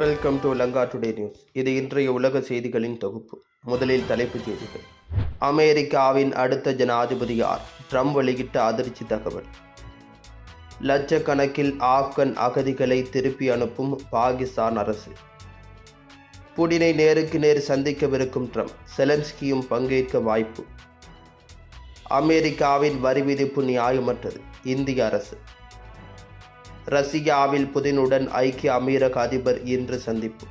Welcome to Lanka today news இது இன்றைய உலக செய்திகளின் தொகுப்பு. முதலில் தலைப்புச் செய்திகள். அமெரிக்காவின் அடுத்த ஜனாதிபதி யார்? ட்ரம்ப் வெளியிட்ட அதிர்ச்சி தகவல். லட்சக்கணக்கில் ஆப்கன் அகதிகளை திருப்பி அனுப்பும் பாகிஸ்தான் அரசு. புடினை நேருக்கு நேர் சந்திக்கவிருக்கும் ட்ரம்ப் செலன்ஸ்கியும் பங்கேற்க வாய்ப்பு. அமெரிக்காவின் வரி விதிப்பு நியாயமற்றது. இந்திய அரசு. ரஷ்யாவில் புதினுடன் ஐக்கிய அமீரக அதிபர் இன்று சந்திப்பு.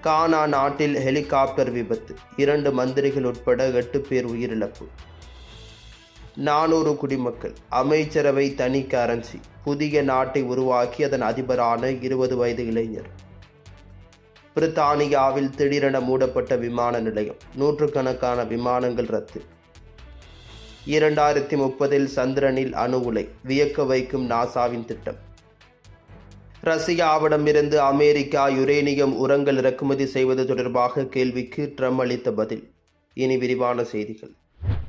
கானா நாட்டில் ஹெலிகாப்டர் விபத்து. இரண்டு மந்திரிகள் உட்பட எட்டு பேர் உயிரிழப்பு. நானூறு குடிமக்கள். அமைச்சரவை தனி கரன்சி. புதிய நாட்டை உருவாக்கி அதன் அதிபரான இருபது வயது இளைஞர். பிரித்தானியாவில் திடீரென மூடப்பட்ட விமான நிலையம். நூற்றுக்கணக்கான விமானங்கள் ரத்து. இரண்டாயிரத்தி முப்பதில் சந்திரனில் அணு உலை வியக்க வைக்கும் நாசாவின் திட்டம். ரஷ்யாவிடமிருந்து அமெரிக்கா யுரேனியம் உரங்கள் இறக்குமதி செய்வது தொடர்பாக கேள்விக்கு ட்ரம்ப் அளித்த பதில். இனி விரிவான செய்திகள்.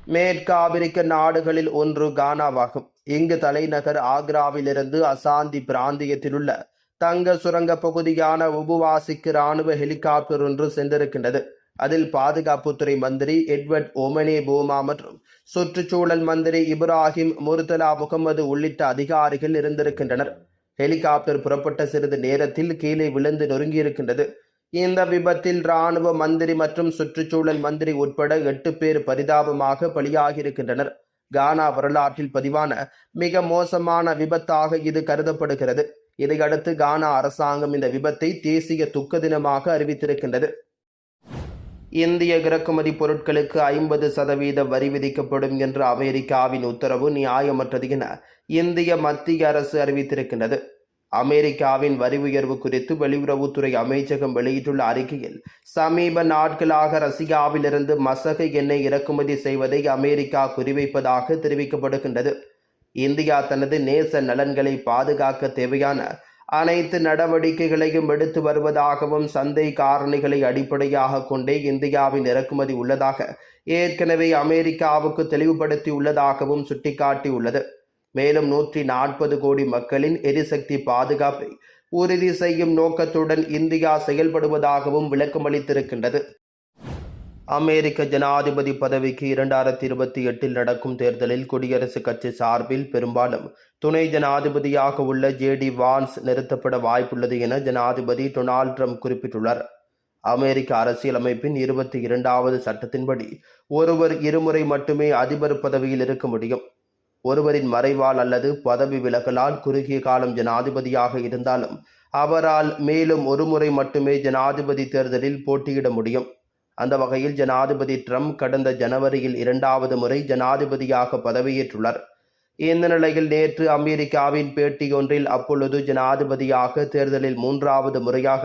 மேற்கு ஆப்பிரிக்க நாடுகளில் ஒன்று கானாவாகும். இங்கு தலைநகர் ஆக்ராவிலிருந்து அசாந்தி பிராந்தியத்திலுள்ள தங்க சுரங்க பகுதியான உபுவாசிக்கு ராணுவ ஹெலிகாப்டர் ஒன்று சென்றிருக்கின்றது. அதில் பாதுகாப்புத்துறை மந்திரி எட்வர்ட் ஒமனே போமா மற்றும் சுற்றுச்சூழல் மந்திரி இப்ராஹிம் முர்தலா முகமது உள்ளிட்ட அதிகாரிகள் இருந்திருக்கின்றனர். ஹெலிகாப்டர் புறப்பட்ட சிறிது நேரத்தில் கீழே விழுந்து நொறுங்கியிருக்கின்றது. இந்த விபத்தில் ராணுவ மந்திரி மற்றும் சுற்றுச்சூழல் மந்திரி உட்பட எட்டு பேர் பரிதாபமாக பலியாகியிருக்கின்றனர். கானா வரலாற்றில் பதிவான மிக மோசமான விபத்தாக இது கருதப்படுகிறது. இதையடுத்து கானா அரசாங்கம் இந்த விபத்தை தேசிய துக்க தினமாக அறிவித்திருக்கின்றது. இந்திய இறக்குமதி பொருட்களுக்கு ஐம்பது சதவீத வரி விதிக்கப்படும் என்ற அமெரிக்காவின் உத்தரவு நியாயமற்றது என இந்திய மத்திய அரசு அறிவித்திருக்கின்றது. அமெரிக்காவின் வரி உயர்வு குறித்து வெளியுறவுத்துறை அமைச்சகம் வெளியிட்டுள்ள அறிக்கையில் சமீப நாட்களாக ரஷ்யாவிலிருந்து மசக எண்ணெய் இறக்குமதி செய்வதை அமெரிக்கா குறிவைப்பதாக தெரிவிக்கப்படுகின்றது. இந்தியா தனது நேச நலன்களை பாதுகாக்க தேவையான அனைத்து நடவடிக்கைகளையும் எடுத்து வருவதாகவும் சந்தை காரணிகளை அடிப்படையாக கொண்டே இந்தியாவின் இறக்குமதி உள்ளதாக ஏற்கனவே அமெரிக்காவுக்கு தெளிவுபடுத்தியுள்ளதாகவும் சுட்டிக்காட்டியுள்ளது. மேலும் நூற்றி நாற்பது கோடி மக்களின் எரிசக்தி பாதுகாப்பை உறுதி செய்யும் நோக்கத்துடன் இந்தியா செயல்படுவதாகவும் விளக்கமளித்திருக்கின்றது. அமெரிக்க ஜனாதிபதி பதவிக்கு இரண்டாயிரத்தி இருபத்தி எட்டில் நடக்கும் தேர்தலில் குடியரசுக் கட்சி சார்பில் பெரும்பாலும் துணை ஜனாதிபதியாக உள்ள ஜேடி வான்ஸ் நிறுத்தப்பட வாய்ப்புள்ளது என ஜனாதிபதி டொனால்ட் ட்ரம்ப் குறிப்பிட்டுள்ளார். அமெரிக்க அரசியலமைப்பின் இருபத்தி இரண்டாவது சட்டத்தின்படி ஒருவர் இருமுறை மட்டுமே அதிபர் பதவியில் இருக்க முடியும். ஒருவரின் மறைவால் அல்லது பதவி விலகலால் குறுகிய காலம் ஜனாதிபதியாக இருந்தாலும் அவரால் மேலும் ஒருமுறை மட்டுமே ஜனாதிபதி தேர்தலில் போட்டியிட முடியும். அந்த வகையில் ஜனாதிபதி ட்ரம்ப் கடந்த ஜனவரியில் இரண்டாவது முறை ஜனாதிபதியாக பதவியேற்றுள்ளார். இந்த நிலையில் நேற்று அமெரிக்காவின் பேட்டியொன்றில் அப்பொழுது ஜனாதிபதியாக தேர்தலில் மூன்றாவது முறையாக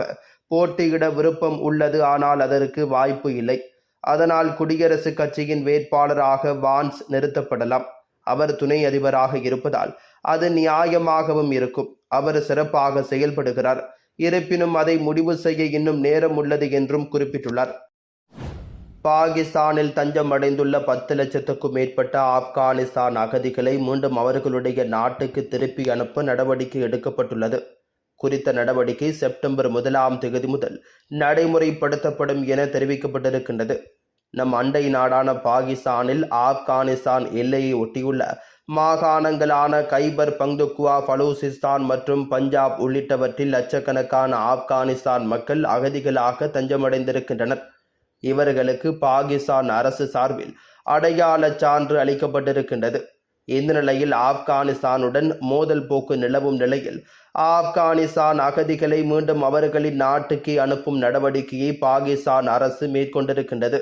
போட்டியிட விருப்பம் உள்ளது. ஆனால் அதற்கு வாய்ப்பு இல்லை. அதனால் குடியரசுக் கட்சியின் வேட்பாளராக வான்ஸ் நிறுத்தப்படலாம். அவர் துணை அதிபராக இருப்பதால் அது நியாயமாகவும் இருக்கும். அவர் சிறப்பாக செயல்படுகிறார். இருப்பினும் அதை முடிவு செய்ய இன்னும் நேரம் உள்ளது என்றும் குறிப்பிட்டுள்ளார். பாகிஸ்தானில் தஞ்சம் அடைந்துள்ள பத்து லட்சத்துக்கும் மேற்பட்ட ஆப்கானிஸ்தான் அகதிகளை மீண்டும் அவர்களுடைய நாட்டுக்கு திருப்பி அனுப்ப நடவடிக்கை எடுக்கப்பட்டுள்ளது. குறித்த நடவடிக்கை செப்டம்பர் முதலாம் தேதி முதல் நடைமுறைப்படுத்தப்படும் என தெரிவிக்கப்பட்டிருக்கின்றது. நம் அண்டை நாடான பாகிஸ்தானில் ஆப்கானிஸ்தான் எல்லையை ஒட்டியுள்ள மாகாணங்களான கைபர் பங்துக்குவா பலூசிஸ்தான் மற்றும் பஞ்சாப் உள்ளிட்டவற்றில் லட்சக்கணக்கான ஆப்கானிஸ்தான் மக்கள் அகதிகளாக தஞ்சமடைந்திருக்கின்றனர். இவர்களுக்கு பாகிஸ்தான் அரசு சார்பில் அடையாள சான்று அளிக்கப்பட்டிருக்கின்றது. இந்த நிலையில் ஆப்கானிஸ்தானுடன் மோதல் போக்கு நிலவும் நிலையில் ஆப்கானிஸ்தான் அகதிகளை மீண்டும் அவர்களின் நாட்டுக்கு அனுப்பும் நடவடிக்கையை பாகிஸ்தான் அரசு மேற்கொண்டிருக்கின்றது.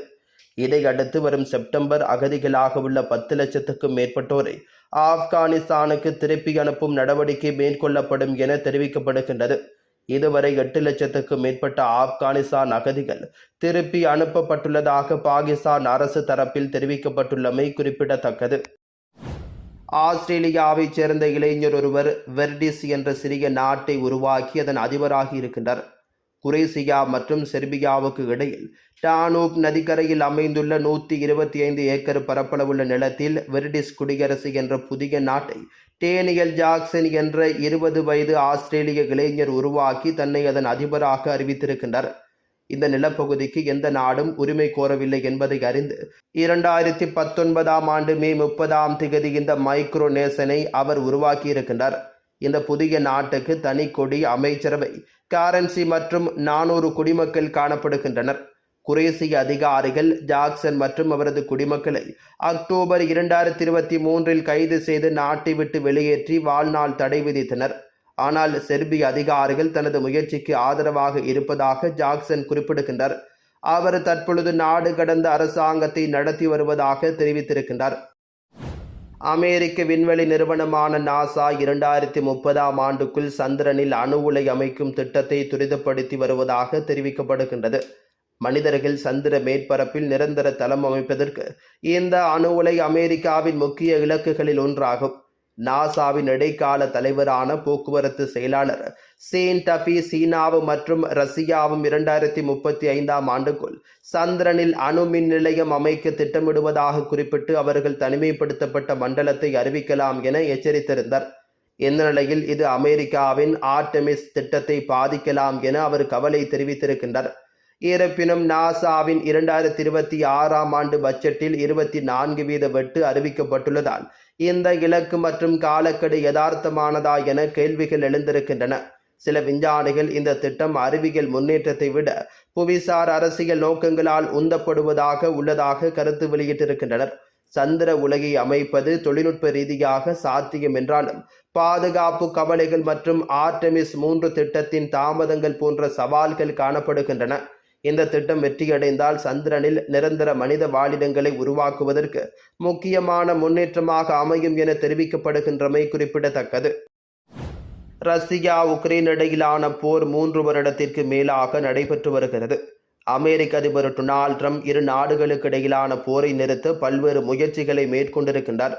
இதையடுத்து வரும் செப்டம்பர் அகதிகளாக உள்ள பத்து லட்சத்துக்கும் மேற்பட்டோரை ஆப்கானிஸ்தானுக்கு திருப்பி அனுப்பும் நடவடிக்கை மேற்கொள்ளப்படும் என தெரிவிக்கப்படுகின்றது. இதுவரை எட்டு லட்சத்துக்கும் மேற்பட்ட ஆப்கானிஸ்தான் அகதிகள் திருப்பி அனுப்பப்பட்டுள்ளதாக பாகிஸ்தான் அரசு தரப்பில் தெரிவிக்கப்பட்டுள்ளமை குறிப்பிடத்தக்கது. ஆஸ்திரேலியாவைச் சேர்ந்த இளைஞர் ஒருவர் வெர்டிஸ் என்ற சிறிய நாட்டை உருவாக்கி அதன் அதிபராகி இருக்கின்றார். குரேசியா மற்றும் செர்பியாவுக்கு இடையில் டானூப் நதிக்கரையில் அமைந்துள்ள நூற்றி இருபத்தி ஐந்து ஏக்கர் பரப்பளவுள்ள நிலத்தில் வெரிடிஸ் குடியரசு என்ற புதிய நாட்டை டேனியல் ஜாக்சன் என்ற இருபது வயது ஆஸ்திரேலிய இளைஞர் உருவாக்கி தன்னை அதன் அதிபராக அறிவித்திருக்கின்றார். இந்த நிலப்பகுதிக்கு எந்த நாடும் உரிமை கோரவில்லை என்பதை அறிந்து இரண்டாயிரத்தி பத்தொன்பதாம் ஆண்டு மே முப்பதாம் திகதி இந்த மைக்ரோ நேசனை அவர் உருவாக்கியிருக்கின்றார். இந்த புதிய நாட்டுக்கு தனி கொடி அமைச்சரவை காரன்சி மற்றும் நானூறு குடிமக்கள் காணப்படுகின்றனர். குரேசிய அதிகாரிகள் ஜாக்சன் மற்றும் அவரது குடிமக்களை அக்டோபர் இரண்டாயிரத்தி இருபத்தி மூன்றில் கைது செய்து நாட்டை விட்டு வெளியேற்றி வாழ்நாள் தடை விதித்தனர். ஆனால் செர்பிய அதிகாரிகள் தனது முயற்சிக்கு ஆதரவாக இருப்பதாக ஜாக்சன் குறிப்பிடுகின்றார். அவர் தற்பொழுது நாடு கடந்த அரசாங்கத்தை நடத்தி வருவதாக தெரிவித்திருக்கின்றார். அமெரிக்க விண்வெளி நிறுவனமான நாசா இரண்டாயிரத்தி முப்பதாம் ஆண்டுக்குள் சந்திரனில் அணு உலை அமைக்கும் திட்டத்தை துரிதப்படுத்தி வருவதாக தெரிவிக்கப்படுகின்றது. மனிதர்கள் சந்திர மேற்பரப்பில் நிரந்தர தளம் அமைப்பதற்கு இந்த அணு உலை அமெரிக்காவின் முக்கிய இலக்குகளில் ஒன்றாகும். நாசாவின் இடைக்கால தலைவரான போக்குவரத்து செயலாளர் சேன் டஃபி சீனாவும் மற்றும் ரஷ்யாவும் இரண்டாயிரத்தி முப்பத்தி ஐந்தாம் ஆண்டுக்குள் சந்திரனில் அணு மின் நிலையம் அமைக்க திட்டமிடுவதாக குறிப்பிட்டு அவர்கள் தனிமைப்படுத்தப்பட்ட மண்டலத்தை அறிவிக்கலாம் என எச்சரித்திருந்தார். இந்த நிலையில் இது அமெரிக்காவின் ஆர்டெமிஸ் திட்டத்தை பாதிக்கலாம் என அவர் கவலை தெரிவித்திருக்கின்றார். இருப்பினும் நாசாவின் இரண்டாயிரத்தி இருபத்தி ஆறாம் ஆண்டு பட்ஜெட்டில் இருபத்தி நான்கு வீத வெட்டு அறிவிக்கப்பட்டுள்ளதால் இந்த இலக்கு மற்றும் காலக்கெடு யதார்த்தமானதா என கேள்விகள் எழுந்திருக்கின்றன. சில விஞ்ஞானிகள் இந்த திட்டம் அறிவியல் முன்னேற்றத்தை விட புவிசார் அரசியல் நோக்கங்களால் உந்தப்படுவதாக உள்ளதாக கருத்து வெளியிட்டிருக்கின்றனர். சந்திர உலகை அமைப்பது தொழில்நுட்ப ரீதியாக சாத்தியம் என்றாலும் பாதுகாப்பு கவலைகள் மற்றும் ஆர்டெமிஸ் மூன்று திட்டத்தின் தாமதங்கள் போன்ற சவால்கள் காணப்படுகின்றன. இந்த திட்டம் வெற்றியடைந்தால் சந்திரனில் நிரந்தர மனித வாழிடங்களை உருவாக்குவதற்கு முக்கியமான முன்னேற்றமாக அமையும் என தெரிவிக்கப்படுகின்றமை குறிப்பிடத்தக்கது. ரஷ்யா உக்ரைன் இடையிலான போர் மூன்று வருடத்திற்கு மேலாக நடைபெற்று வருகிறது. அமெரிக்க அதிபர் டொனால்ட் ட்ரம்ப் இரு நாடுகளுக்கு இடையிலான போரை நிறுத்த பல்வேறு முயற்சிகளை மேற்கொண்டிருக்கின்றார்.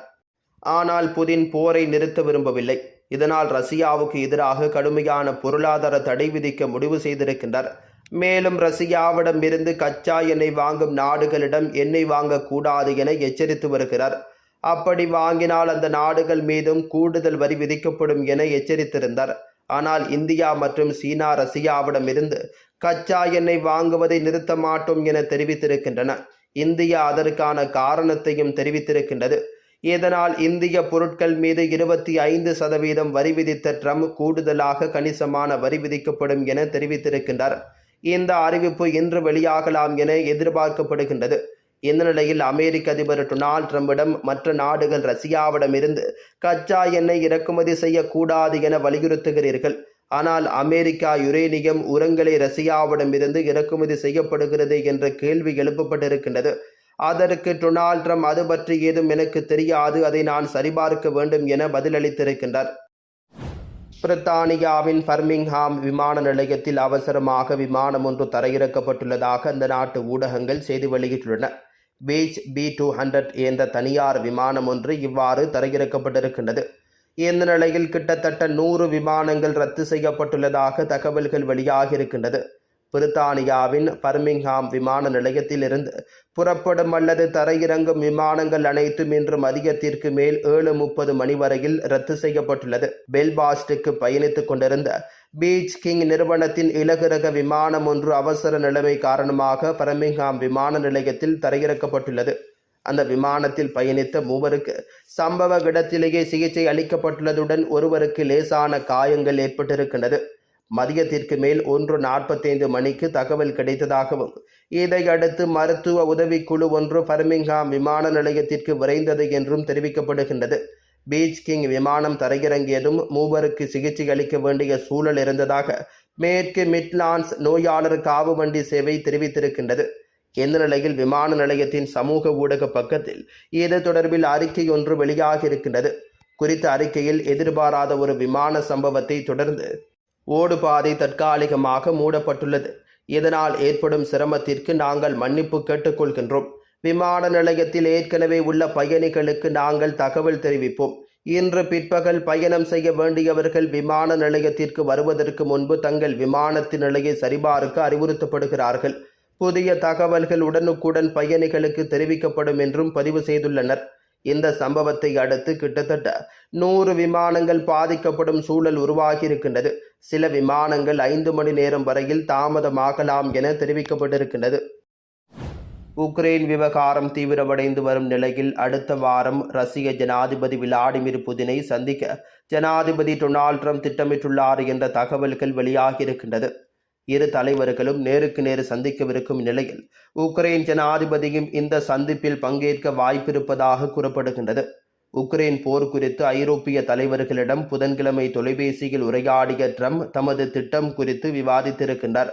ஆனால் புதின் போரை நிறுத்த விரும்பவில்லை. இதனால் ரஷ்யாவுக்கு எதிராக கடுமையான பொருளாதார தடை விதிக்க முடிவு செய்திருக்கின்றார். மேலும் ரஷ்யாவிடம் இருந்து கச்சா எண்ணெய் வாங்கும் நாடுகளிடம் எண்ணெய் வாங்கக்கூடாது என எச்சரித்து வருகிறார். அப்படி வாங்கினால் அந்த நாடுகள் மீதும் கூடுதல் வரி விதிக்கப்படும் என எச்சரித்திருந்தார். ஆனால் இந்தியா மற்றும் சீனா ரஷ்யாவிடம் இருந்து கச்சா எண்ணெய் வாங்குவதை நிறுத்த மாட்டோம் என தெரிவித்திருக்கின்றன. இந்தியா அதற்கான காரணத்தையும் தெரிவித்திருக்கின்றது. இதனால் இந்திய பொருட்கள் மீது இருபத்தி ஐந்து சதவீதம் வரி விதித்த ட்ரம்ப் கூடுதலாக கணிசமான வரி விதிக்கப்படும் என தெரிவித்திருக்கின்றார். இந்த அறிவிப்பு இன்று வெளியாகலாம் என எதிர்பார்க்கப்படுகின்றது. இந்த நிலையில் அமெரிக்க அதிபர் டொனால்ட் ட்ரம்பிடம் மற்ற நாடுகள் ரஷ்யாவிடமிருந்து கச்சா எண்ணெய் இறக்குமதி செய்யக்கூடாது என வலியுறுத்துகிறீர்கள். ஆனால் அமெரிக்கா யுரேனியம் உரங்களை ரஷ்யாவிடமிருந்து இறக்குமதி செய்யப்படுகிறது என்ற கேள்வி எழுப்பப்பட்டிருக்கின்றது. அதற்கு டொனால்ட் ட்ரம்ப் அது பற்றி ஏதும் எனக்கு தெரியாது. அதை நான் சரிபார்க்க வேண்டும் என பதிலளித்திருக்கின்றார். பிரித்தானியாவின் பர்மிங்ஹாம் விமான நிலையத்தில் அவசரமாக விமானம் ஒன்று தரையிறக்கப்பட்டுள்ளதாக அந்த நாட்டு ஊடகங்கள் செய்தி வெளியிட்டுள்ளன. பீச் பி டூ ஹண்ட்ரட் என்ற தனியார் விமானம் ஒன்று இவ்வாறு தரையிறக்கப்பட்டிருக்கின்றது. இந்த நிலையில் கிட்டத்தட்ட நூறு விமானங்கள் ரத்து செய்யப்பட்டுள்ளதாக தகவல்கள் வெளியாகியிருக்கின்றது. பிரித்தானியாவின் பர்மிங்ஹாம் விமான நிலையத்திலிருந்து புறப்படும் அல்லது தரையிறங்கும் விமானங்கள் அனைத்தும் இன்று மதியத்திற்கு மேல் ஏழு முப்பது மணி வரையில் ரத்து செய்யப்பட்டுள்ளது. பெல்பாஸ்டுக்கு பயணித்துக் கொண்டிருந்த பீச் கிங் நிறுவனத்தின் இலகுரக விமானம் ஒன்று அவசர நிலைமை காரணமாக பர்மிங்ஹாம் விமான நிலையத்தில் தரையிறக்கப்பட்டுள்ளது. அந்த விமானத்தில் பயணித்த மூவருக்கு சம்பவ இடத்திலேயே சிகிச்சை அளிக்கப்பட்டுள்ளதுடன் ஒருவருக்கு லேசான காயங்கள் ஏற்பட்டிருக்கின்றது. மதியத்திற்கு மேல் ஒன்று நாற்பத்தைந்து மணிக்கு தகவல் கிடைத்ததாகவும் இதையடுத்து மருத்துவ உதவிக்குழு ஒன்று பர்மிங்ஹாம் விமான நிலையத்திற்கு விரைந்தது என்றும் தெரிவிக்கப்படுகின்றது. பீச் கிங் விமானம் தரையிறங்கியதும் மூவருக்கு சிகிச்சை அளிக்க வேண்டிய சூழல் இருந்ததாக மேற்கு மிட்லான்ஸ் நோயாளர் காவு வண்டி சேவை தெரிவித்திருக்கின்றது. இந்த நிலையில் விமான நிலையத்தின் சமூக ஊடக பக்கத்தில் இது தொடர்பில் அறிக்கை ஒன்று வெளியாகியிருக்கின்றது. குறித்த அறிக்கையில் எதிர்பாராத ஒரு விமான சம்பவத்தை தொடர்ந்து ஓடுபாதை தற்காலிகமாக மூடப்பட்டுள்ளது. இதனால் ஏற்படும் சிரமத்திற்கு நாங்கள் மன்னிப்பு கேட்டுக்கொள்கின்றோம். விமான நிலையத்தில் ஏற்கனவே உள்ள பயணிகளுக்கு நாங்கள் தகவல் தெரிவிப்போம். இன்று பிற்பகல் பயணம் செய்ய வேண்டியவர்கள் விமான நிலையத்திற்கு வருவதற்கு முன்பு தங்கள் விமானத்தின் நிலையை சரிபார்க்க அறிவுறுத்தப்படுகிறார்கள். புதிய தகவல்கள் உடனுக்குடன் பயணிகளுக்கு தெரிவிக்கப்படும் என்றும் பதிவு செய்துள்ளனர். இந்த சம்பவத்தை அடுத்து கிட்டத்தட்ட நூறு விமானங்கள் பாதிக்கப்படும் சூழல் உருவாகியிருக்கின்றது. சில விமானங்கள் ஐந்து மணி நேரம் வரையில் தாமதமாகலாம் என தெரிவிக்கப்பட்டிருக்கின்றது. உக்ரைன் விவகாரம் தீவிரமடைந்து வரும் நிலையில் அடுத்த வாரம் ரஷ்ய ஜனாதிபதி விளாடிமிர் புதினை சந்திக்க ஜனாதிபதி டொனால்ட் ட்ரம்ப் திட்டமிட்டுள்ளார் என்ற தகவல்கள் வெளியாகியிருக்கின்றது. இரு தலைவர்களும் நேருக்கு நேர் சந்திக்கவிருக்கும் நிலையில் உக்ரைன் ஜனாதிபதியும் இந்த சந்திப்பில் பங்கேற்க வாய்ப்பிருப்பதாக கூறப்படுகின்றது. உக்ரைன் போர் குறித்து ஐரோப்பிய தலைவர்களிடம் புதன்கிழமை தொலைபேசியில் உரையாடிய ட்ரம்ப் தமது திட்டம் குறித்து விவாதித்திருக்கின்றார்.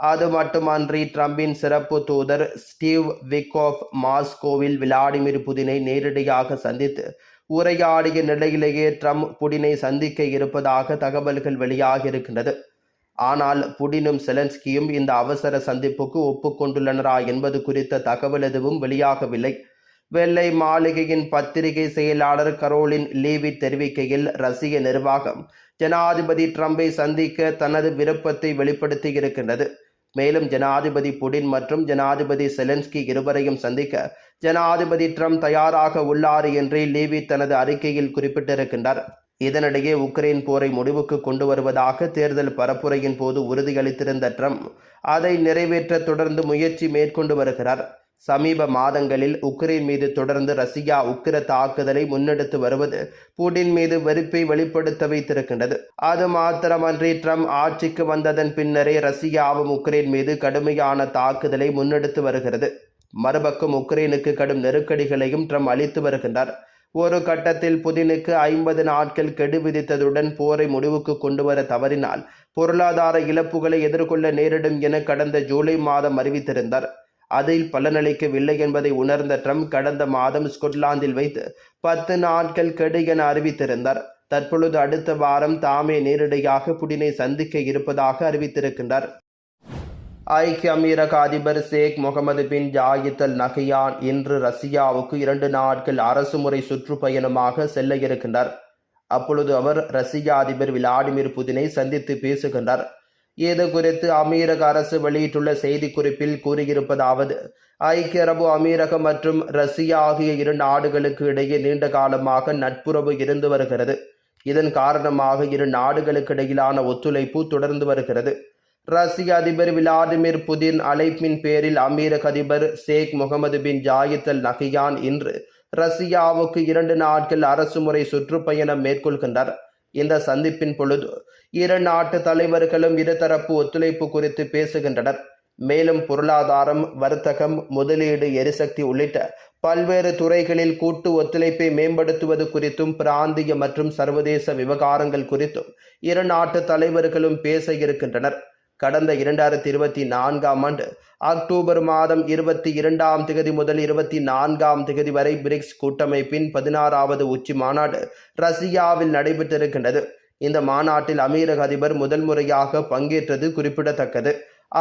அது மட்டுமன்றி ட்ரம்பின் சிறப்பு தூதர் ஸ்டீவ் விக்கோஃப் மாஸ்கோவில் விளாடிமிர் புதினை நேரடியாக சந்தித்து உரையாடிய நிலையிலேயே ட்ரம்ப் புடினை சந்திக்க இருப்பதாக தகவல்கள் வெளியாகியிருக்கின்றது. ஆனால் புடினும் செலன்ஸ்கியும் இந்த அவசர சந்திப்புக்கு ஒப்புக்கொண்டுள்ளனரா என்பது குறித்த தகவல் எதுவும் வெளியாகவில்லை. வெள்ளை மாளிகையின் பத்திரிகை செயலாளர் கரோலின் லீவிட் தெரிவிக்கையில் ரஷ்ய நிர்வாகம் ஜனாதிபதி ட்ரம்பை சந்திக்க தனது விருப்பத்தை வெளிப்படுத்தியிருக்கின்றது. மேலும் ஜனாதிபதி புடின் மற்றும் ஜனாதிபதி செலன்ஸ்கி இருவரையும் சந்திக்க ஜனாதிபதி ட்ரம்ப் தயாராக உள்ளார் என்று லீவி தனது அறிக்கையில் குறிப்பிட்டிருக்கின்றார். இதனிடையே உக்ரைன் போரை முடிவுக்கு கொண்டு வருவதாக தேர்தல் பரப்புரையின் போது உறுதியளித்திருந்த ட்ரம்ப் அதை நிறைவேற்ற தொடர்ந்து முயற்சி மேற்கொண்டு வருகிறார். சமீப மாதங்களில் உக்ரைன் மீது தொடர்ந்து ரஷ்யா உக்கிர தாக்குதலை முன்னெடுத்து வருவது புடின் மீது வெறுப்பை வெளிப்படுத்த வைத்திருக்கின்றது. அது மாத்திரமன்றி ட்ரம்ப் ஆட்சிக்கு வந்ததன் பின்னரே ரஷ்யாவும் உக்ரைன் மீது கடுமையான தாக்குதலை முன்னெடுத்து வருகிறது. மறுபக்கம் உக்ரைனுக்கு கடும் நெருக்கடிகளையும் ட்ரம்ப் அளித்து வருகின்றார். ஒரு கட்டத்தில் புதினுக்கு ஐம்பது நாட்கள் கெடு விதித்ததுடன் போரை முடிவுக்கு கொண்டு வர தவறினால் பொருளாதார இழப்புகளை எதிர்கொள்ள நேரிடும் என கடந்த ஜூலை மாதம் அறிவித்திருந்தார். அதில் பலனளிக்கவில்லை என்பதை உணர்ந்த ட்ரம்ப் கடந்த மாதம் ஸ்கொட்லாந்தில் வைத்து பத்து நாட்கள் கெடு என அறிவித்திருந்தார். தற்பொழுது அடுத்த வாரம் தாமே நேரடியாக புடினை சந்திக்க இருப்பதாக அறிவித்திருக்கின்றார். ஐக்கிய அமீரக அதிபர் Sheikh Mohammed bin Zayed Al Nahyan இன்று ரஷ்யாவுக்கு இரண்டு நாட்கள் அரசுமுறை சுற்றுப்பயணமாக செல்ல இருக்கின்றார். அப்பொழுது அவர் ரஷ்ய அதிபர் விளாடிமிர் புதினை சந்தித்து பேசுகின்றார். இது குறித்து அமீரக அரசு வெளியிட்டுள்ள செய்திக்குறிப்பில் கூறியிருப்பதாவது ஐக்கிய அரபு அமீரகம் மற்றும் ரஷ்யா ஆகிய இரு நாடுகளுக்கு இடையே நீண்ட காலமாக நட்புறவு இருந்து வருகிறது. இதன் காரணமாக இரு நாடுகளுக்கு இடையிலான ஒத்துழைப்பு தொடர்ந்து வருகிறது. ரஷ்ய அதிபர் விளாடிமிர் புதின் அழைப்பின் பேரில் அமீரக அதிபர் Sheikh Mohammed bin Zayed Al Nahyan இன்று ரஷ்யாவுக்கு இரண்டு நாட்கள் அரசுமுறை சுற்றுப்பயணம் மேற்கொள்கின்றார் இந்த சந்திப்பின் பொழுது இரு நாட்டு தலைவர்களும் இருதரப்பு ஒத்துழைப்பு குறித்து பேசுகின்றனர். மேலும் பொருளாதாரம் வர்த்தகம் முதலீடு எரிசக்தி உள்ளிட்ட பல்வேறு துறைகளில் கூட்டு ஒத்துழைப்பை மேம்படுத்துவது குறித்தும் பிராந்திய மற்றும் சர்வதேச விவகாரங்கள் குறித்தும் இரு நாட்டு தலைவர்களும் பேச இருக்கின்றனர். கடந்த இரண்டாயிரத்தி இருபத்தி நான்காம் ஆண்டு அக்டோபர் மாதம் இருபத்தி இரண்டாம் திகதி முதல் இருபத்தி நான்காம் திகதி வரை பிரிக்ஸ் கூட்டமைப்பின் பதினாறாவது உச்சி மாநாடு ரஷ்யாவில் நடைபெற்றிருக்கின்றது. இந்த மாநாட்டில் அமீரக அதிபர் முதல் முறையாக பங்கேற்றது குறிப்பிடத்தக்கது.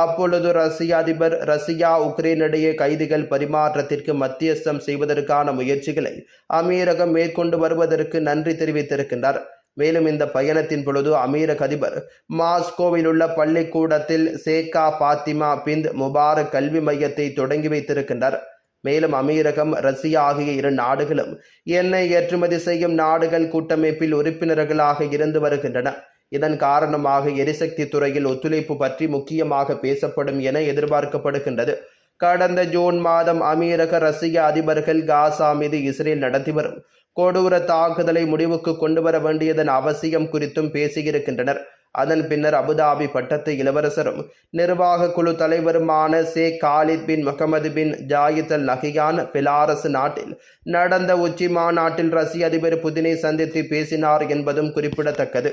அப்பொழுது ரஷ்ய அதிபர் ரஷ்யா உக்ரைன் இடையே கைதிகள் பரிமாற்றத்திற்கு மத்தியஸ்தம் செய்வதற்கான முயற்சிகளை அமீரகம் மேற்கொண்டு வருவதற்கு நன்றி தெரிவித்திருக்கின்றார். மேலும் இந்த பயணத்தின் பொழுது அமீரக அதிபர் மாஸ்கோவில் உள்ள பள்ளிக்கூடத்தில் சேகா பாத்திமா பிந்த் முபாரக் கல்வி மையத்தை தொடங்கி வைத்திருக்கின்றார் மேலும் அமீரகம் ரஷ்யா ஆகிய இரு நாடுகளும் எண்ணெய் ஏற்றுமதி செய்யும் நாடுகள் கூட்டமைப்பில் உறுப்பினர்களாக இருந்து வருகின்றன. இதன் காரணமாக எரிசக்தி துறையில் ஒத்துழைப்பு பற்றி முக்கியமாக பேசப்படும் என எதிர்பார்க்கப்படுகின்றது. கடந்த ஜூன் மாதம் அமீரக ரஷ்ய அதிபர்கள் காசா மீது இஸ்ரேல் நடத்தி வரும் கொடூர தாக்குதலை முடிவுக்கு கொண்டு வர வேண்டியதன் அவசியம் குறித்தும் பேசியிருக்கின்றனர். அதன் பின்னர் அபுதாபி பட்டத்து இளவரசரும் நிர்வாக குழு தலைவருமான சே. Khalid bin Mohammed bin Zayed Al Nahyan Belarus நாட்டில் நடந்த உச்சி மாநாட்டில் ரஷ்ய அதிபர் புதினை சந்தித்து பேசினார் என்பதும் குறிப்பிடத்தக்கது.